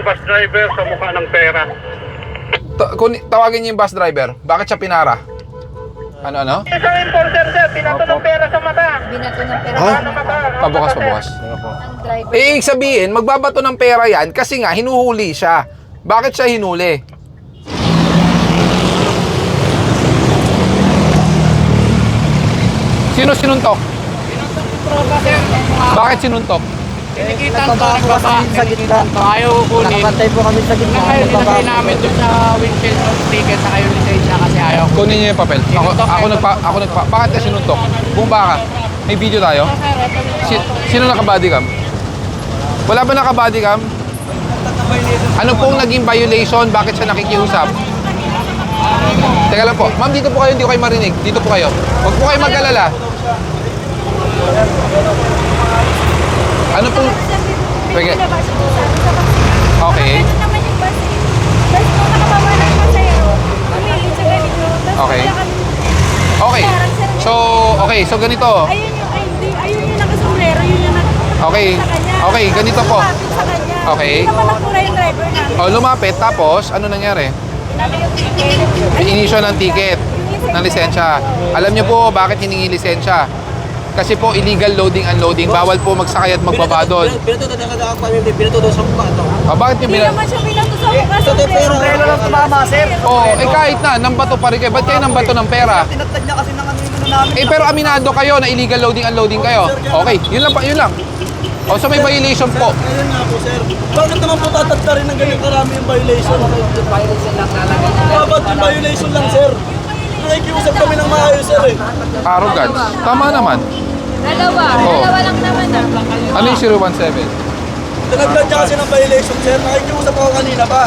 bus driver sa mukha ng pera. Ta- kun- tawagin niyo yung bus driver. Bakit siya pinara? Ano, ano? Isang enforcer, sir. Pinato ng pera sa mata. Binato ng pera Ha? ng Pabukas, pabukas. driver. Eh, ibig sabihin, magbabato ng pera yan kasi nga, hinuhuli siya. Bakit siya hinuli? Sino sinuntok? Bakit sinuntok? Kinikita ko nagbaba. sa gitna. Ayaw kunin. Nakapantay po kami sa gitna. Ngayon, nilagay namin doon sa windshield ng ticket sa kayo lisensya kasi ayaw. Kunin niyo yung papel. Ako, ako nagpa, ako nagpa, bakit ka sinuntok? Bumaba ka. May video tayo? Si, sino naka-body cam? Wala ba naka-body cam? Ano pong naging violation? Bakit siya nakikiusap? Teka lang po. Ma'am, dito po kayo, hindi ko kayo marinig. Dito po kayo. Huwag po kayo mag-alala. Ano pong... Sige. Okay. bus eh. Okay. Okay. So, okay. So, ganito. Ayun yung, hindi, ayun yung nakasumbrero. Yun yung nag- Okay. Okay, ganito po. Okay. Hindi naman nagmura yung driver namin. O, lumapit. Tapos, ano nangyari? Inisyo ng ticket ng lisensya. Alam niyo po bakit hiningi lisensya? Kasi po illegal loading unloading. Bawal po magsakay at magbaba doon. Binato na pa yun. Binato daw sa mukha to. Ah, bakit niyo Hindi bina... naman siya tayo pero sombrero. lang tumama sir. Oh, eh kahit na, nambato pa rin kayo. Ba't kayo nambato ng pera? Tinatad niya kasi ng ano yung ano namin. Eh pero aminado kayo na illegal loading unloading kayo. Okay, yun lang pa, yun lang. O, so may violation po. Ayun nga po, sir. Bakit naman po tatagta rin ng ganyan karami yung violation? Dapat yung violation lang, sir. Nakikiusap kami ng maayos, sir eh. Arrogance. Tama naman. Dalawa. Oo. Dalawa lang naman ah. Ano yung 017? Tinagdan niya kasi ng violation, sir. Nakikiusap ako kanina pa.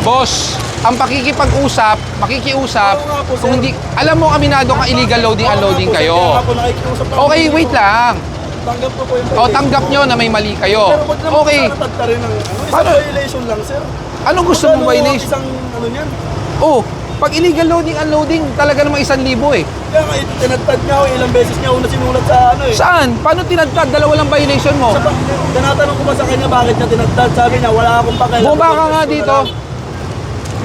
Boss, ang pakikipag-usap, makikiusap, Oo nga po, sir. kung hindi, alam mo aminado ka illegal loading unloading kayo. po, nakikiusap ako. Okay, wait lang. Tanggap ko po yung O, tanggap nyo na may mali kayo. Pero ba't naman Okay, rin ng ano? Isang Paano? violation lang, sir. anong gusto mong Ano, violation? Isang ano niyan. Oh, pag illegal loading, unloading, talaga namang isang libo eh. Kaya nga, ito, tinagtad niya ako. Ilang beses niya una sinulat sa ano eh. Saan? Paano tinagtad? Dalawa lang violation mo. Sa, tinatanong ko ba sa kanya bakit niya tinagtad? Sabi niya, wala akong pakialam. Bumaba ka nga dito.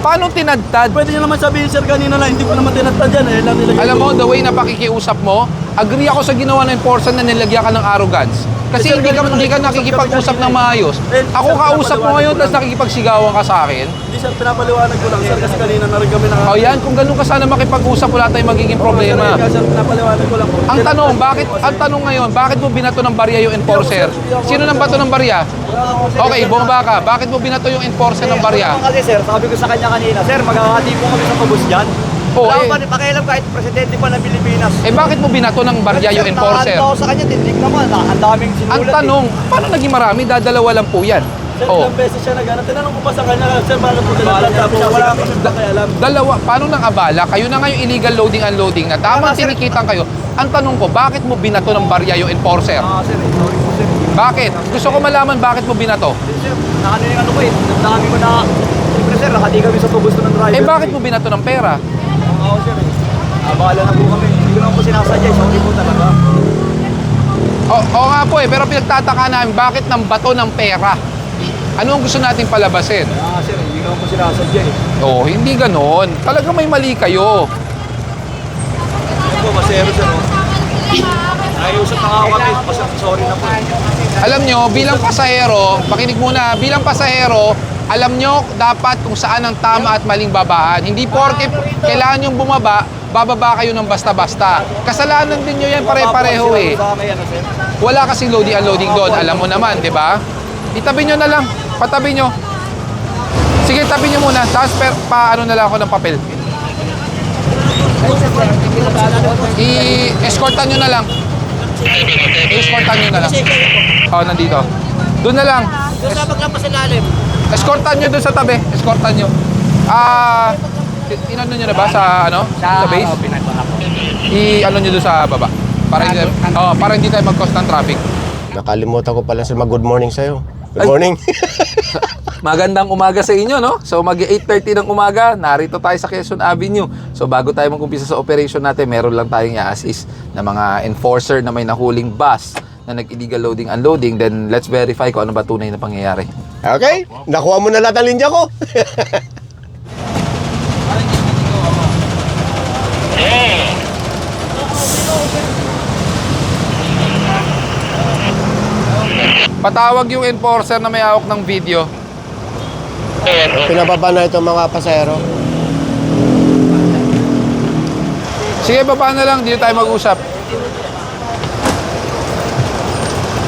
Paano tinagtad? Pwede niya naman sabihin, sir, kanina lang, hindi ko naman tinagtad yan eh. Lang nilagay Alam mo, the way na pakikiusap mo, agree ako sa ginawa ng enforcer na nilagyan ka ng arrogance. Kasi Eh, sir, hindi ka, hindi ka nakikipag-usap ng maayos. Eh, Ako sir, kausap mo ngayon, tapos nakikipagsigawan ka sa akin. Hindi, sir, pinapaliwanag ko lang, sir, kasi kanina na rin kami naka... O yan, kung ganun ka sana makipag-usap, wala tayong magiging problema. Sir, sir, pinapaliwanag ko lang po. Ang tanong, bakit ang tanong ngayon, bakit mo binato ng barya yung enforcer? Sino nang bato ng barya? Okay, bumaba ka. Bakit mo binato yung enforcer ng barya? Kasi sir, sabi ko sa kanya kanina, sir, maghahati po kami sa pabus dyan. Oo, Wala eh. pa pakialam kahit presidente pa ng Pilipinas. Eh bakit mo binato ng barya yung enforcer? Ako sa kanya, tindig naman. ah, Ang daming sinulat. Ang tanong, paano naging marami? Dadalawa lang po yan. Sir, Oh, ilang beses siya nagana. Tinanong ko pa sa kanya, sir, bakit po tinagtad? Sabi niya, wala akong pakialam. dalawa. Paano nang abala? Kayo na nga yung illegal loading unloading na tamang tinikitan kayo. Ang tanong ko, bakit mo binato ng barya yung enforcer? Ah, sir, eh, sorry po sir. Bakit? Gusto ko malaman bakit mo binato. Sir, nakano yung ano ko eh. Dami ko na... Siyempre sir, nakati kami sa pabus ng driver. Eh bakit mo binato ng pera? Oo, sir eh. Ah, bahala na po kami. Hindi ko naman po sinasadya. eh. Sorry po talaga. O, oo nga po eh, pero pinagtataka namin bakit ng bato ng pera? Ano ang gusto nating palabasin? Ah, sir, hindi ko naman po sinasadya eh. Oh, hindi ganon. Talaga may mali kayo. Ano po, masero sir oh. Ayusap na nga ako kami. Pasok, sorry na po. Alam nyo, bilang pasahero, makinig muna, bilang pasahero, alam nyo dapat kung saan ang tama at maling babaan. Hindi porke kailangan yung bumaba, bababa kayo ng basta-basta. Kasalanan din nyo yan pare-pareho eh. Wala kasing loading unloading doon, alam mo naman, di ba? Itabi nyo na lang, patabi nyo. Sige, tabi nyo muna, tapos per, pa ano na lang ako ng papel. I-escortan nyo na lang. I-escortan nyo na lang. Oh, nandito. Doon na lang. Doon sa paglampas sa lalim. Escortan nyo doon sa tabi. Escortan nyo. Ah, i- inano nyo na ba sa ano? Sa, base? I-ano nyo doon sa baba. Para hindi, oh, para hindi tayo mag-cause ng traffic. Nakalimutan ko pala sir mag-good morning sa'yo. Good morning. Magandang umaga sa inyo, no? So, mag 8.30 ng umaga, narito tayo sa Quezon Avenue. So, bago tayo mag-umpisa sa operation natin, meron lang tayong i-assist na mga enforcer na may nahuling bus na nag-illegal loading unloading. Then, let's verify kung ano ba tunay na pangyayari. Okay? Nakuha mo na lahat ang linya ko. Patawag yung enforcer na may hawak ng video. Pinababa na itong mga pasahero. Sige, baba na lang. Dito tayo mag-usap.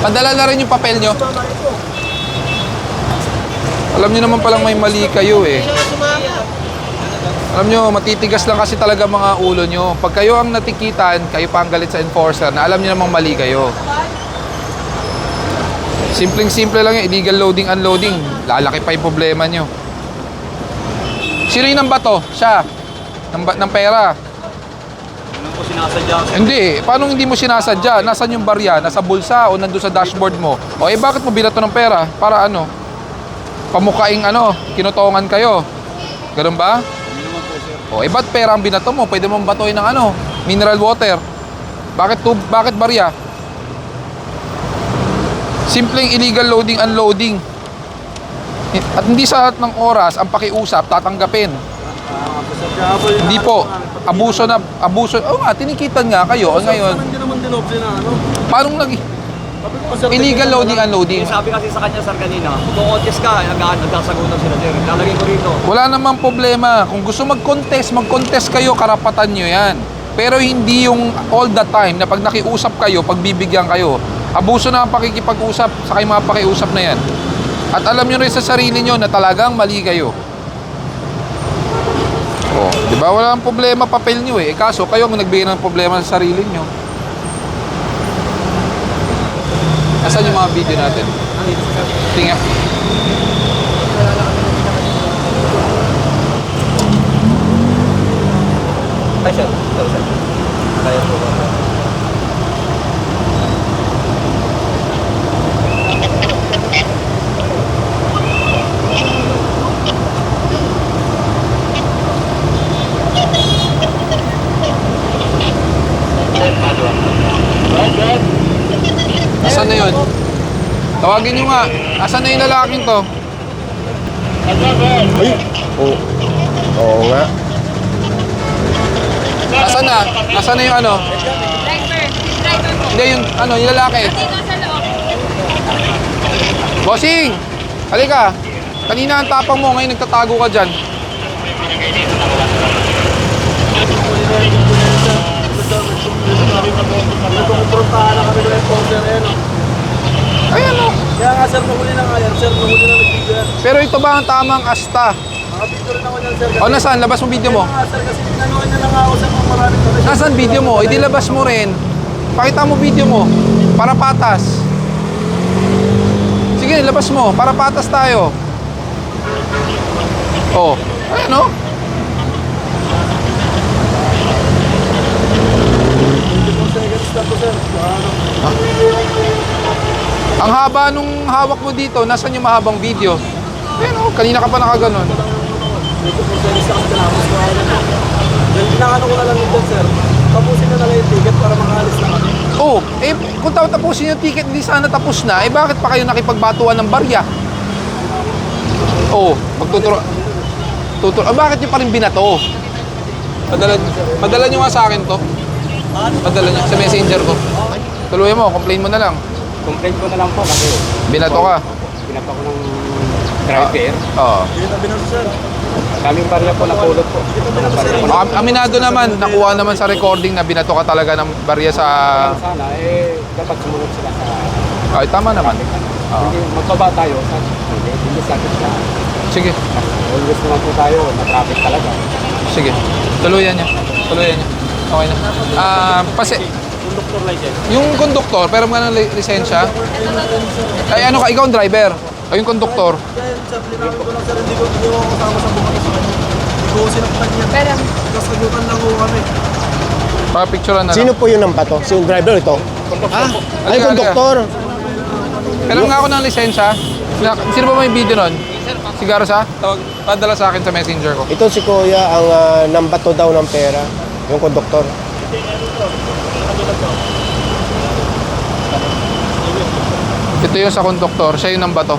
Padala na rin yung papel nyo. Alam nyo naman palang may mali kayo eh. Alam nyo, matitigas lang kasi talaga mga ulo nyo. Pag kayo ang natikitan, kayo pa ang galit sa enforcer na alam nyo namang mali kayo. Simpleng-simple lang yung illegal loading, unloading. Lalaki pa yung problema nyo. Sino yung bato? Siya. Ng, ng pera. Ano po sinasadya? Hindi, paano hindi mo sinasadya? Nasaan yung barya? Nasa bulsa o nandun sa dashboard mo? O eh bakit mo binato ng pera? Para ano? Pamukaing ano, kinutongan kayo. Ganun ba? O eh ba't pera ang binato mo? Pwede mong batoy ng ano, mineral water. Bakit tub, bakit barya? Simpleng illegal loading unloading. At hindi sa lahat ng oras ang pakiusap tatanggapin. Hindi po. Abuso na, abuso. Oo nga, tinikitan nga kayo. Ngayon, ano. paano nag illegal loading unloading? Sabi kasi sa kanya sir kanina, kung contest ka, nag- nagsasagutan sila sir. Lalagay ko rito. Wala namang problema. Kung gusto mag-contest, mag-contest kayo, karapatan nyo yan. Pero hindi yung all the time na pag nakiusap kayo, pagbibigyan kayo. Abuso na ang pakikipag-usap sa kayo mga pakiusap na yan. At alam nyo rin sa sarili nyo na talagang mali kayo. Oh, di ba? Wala ang problema papel nyo eh. Eh, Kaso kayo ang nagbigay ng problema sa sarili nyo. Asan yung mga video natin? Tingnan. Ay sir, sir, sir. Kaya po? Asan na yun? Tawagin nyo nga. Asan na yung lalaking to? Ay! Oo. Oo nga. Asan na? Asan na yung ano? Driver, driver mo. Hindi, yung ano, yung lalaki. Dito sa loob. Bossing! Halika. Kanina ang tapang mo, ngayon nagtatago ka dyan. Nagkukumprontahan na kami ng enforcer eh. no? Ayan o. Kaya nga sir, nahuli na nga yan. Sir, nahuli na nag-video yan. Pero ito ba ang tamang asta? Nakabidyo rin ako yan sir. O nasaan? Labas mo video mo. Kaya nga sir, kasi niya na nga ako sa mga maraming kami. Nasaan video mo? Hindi labas mo rin. Pakita mo video mo. Para patas. Sige, labas mo. Para patas tayo. Oh. Ayan o. seconds na to sir. Ano? Ang haba nung hawak mo dito, nasan yung mahabang video? Ayan o, kanina ka pa nakaganon. Tinapos ko na lang ito sir. Tapusin na lang yung ticket para makaalis na kami. Oh, eh kung tapusin yung ticket, hindi sana tapos na, eh bakit pa kayo nakipagbatuan ng barya? Oh, magtuturo. Tuturo. Ah, bakit nyo pa rin binato? Padala, padala nyo nga sa akin to. Padala nyo sa messenger ko. Tuluyan mo, complain mo na lang. Complaint ko na lang po kasi Binato ka. pinapa ko ng driver. Oo. Dito na binanto sir. Kaming barya po napulot po. Oh, aminado naman, nakuha naman sa recording na binato ka talaga ng barya sa... Sana eh dapat sumunod sila sa Ay, tama naman. Oo. Hindi magbaba tayo sa hindi, hindi sa akin na Sige, always naman po tayo na traffic talaga. sige. Tuluyan niya. Tuluyan niya. Okay na. Ah, pasi... Conductor license. Yung konduktor, pero mga li- lisensya. Ay ano ka, ikaw ang driver. Ay yung konduktor. Kaya sir, linawin ko lang sir. Hindi ko hindi ko kasama sa bukas. Hindi ko sinaktan yan. Pero, Kasagutan lang ko kami. Na Sino lang. po yung nampato? Si yung driver ito? Ah, ay Halika, konduktor. Kailan nga ako ng lisensya? Sina- Sino ba may video nun? Si Garza? Tawag, padala sa akin sa messenger ko. Ito si Kuya ang ah, nambato daw ng pera. Yung konduktor. Ito yung sa konduktor, siya yung ng bato.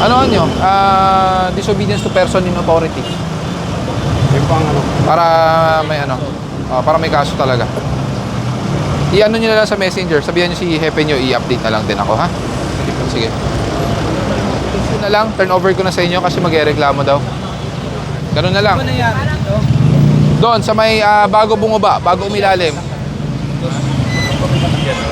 Ano nyo? Ah, disobedience to person in authority. Para may ano, ah, para may kaso talaga. I-ano nyo na lang sa messenger. Sabihan nyo si Hepe nyo, i-update na lang din ako, ha? Sige. Ito na lang, turn over ko na sa inyo kasi magre-reklamo daw. Ganun na lang. Doon, sa may ah, bago bumaba, bago umilalim.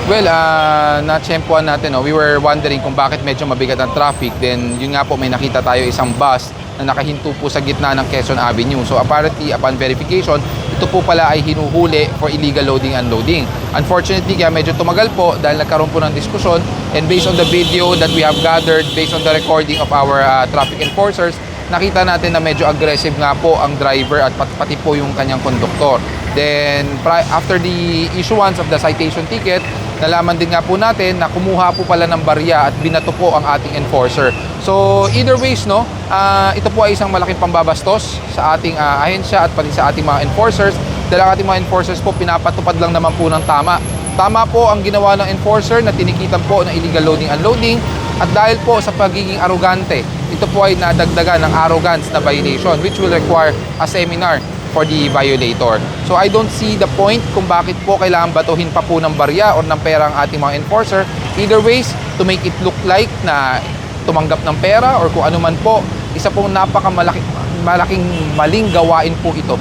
Well, uh, na-tsempuan natin, no? we were wondering kung bakit medyo mabigat ang traffic. Then, yun nga po, may nakita tayo isang bus na nakahinto po sa gitna ng Quezon Avenue. So, apparently, upon verification, ito po pala ay hinuhuli for illegal loading and unloading. Unfortunately, kaya medyo tumagal po dahil nagkaroon po ng diskusyon. And based on the video that we have gathered, based on the recording of our uh, traffic enforcers, nakita natin na medyo aggressive nga po ang driver at pat- pati po yung kanyang konduktor. Then, after the issuance of the citation ticket, nalaman din nga po natin na kumuha po pala ng barya at binato po ang ating enforcer. So, either ways, no, ah, ito po ay isang malaking pambabastos sa ating ah, ahensya at pati sa ating mga enforcers. Dahil ang ating mga enforcers po, pinapatupad lang naman po ng tama. Tama po ang ginawa ng enforcer na tinikitan po ng illegal loading and unloading at dahil po sa pagiging arrogante, ito po ay nadagdagan ng arrogance na violation which will require a seminar for the violator. So I don't see the point kung bakit po kailangan batuhin pa po ng barya or ng pera ang ating mga enforcer. Either ways, to make it look like na tumanggap ng pera or kung ano man po, isa pong napakamalaki malaking maling gawain po ito.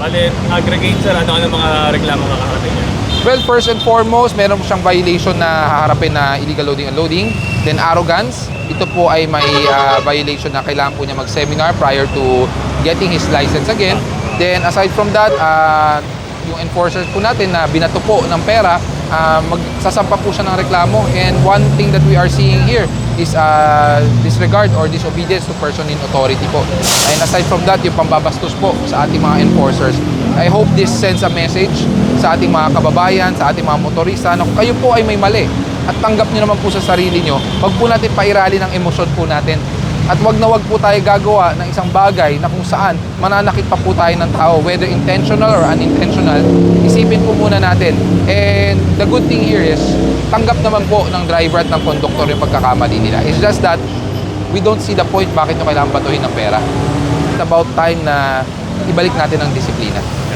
Bale, aggregate sir, ano ano mga reklamo kakarating niya? Well, first and foremost, meron po siyang violation na haharapin na illegal loading and unloading. Then arrogance, ito po ay may ah, violation na kailangan po niya mag-seminar prior to getting his license again. Then aside from that, ah, yung enforcers po natin na binato po ng pera, ah, magsasampa po siya ng reklamo. And one thing that we are seeing here is ah, disregard or disobedience to person in authority po. And aside from that, yung pambabastos po sa ating mga enforcers. I hope this sends a message sa ating mga kababayan, sa ating mga motorista na kayo po ay may mali at tanggap nyo naman po sa sarili nyo, wag po natin pairali ng emosyon po natin. At wag na wag po tayo gagawa ng isang bagay na kung saan mananakit pa po tayo ng tao, whether intentional or unintentional, isipin po muna natin. And the good thing here is, tanggap naman po ng driver at ng conductor yung pagkakamali nila. It's just that, we don't see the point bakit nyo kailangan batuhin ng pera. It's about time na ibalik natin ang disiplina.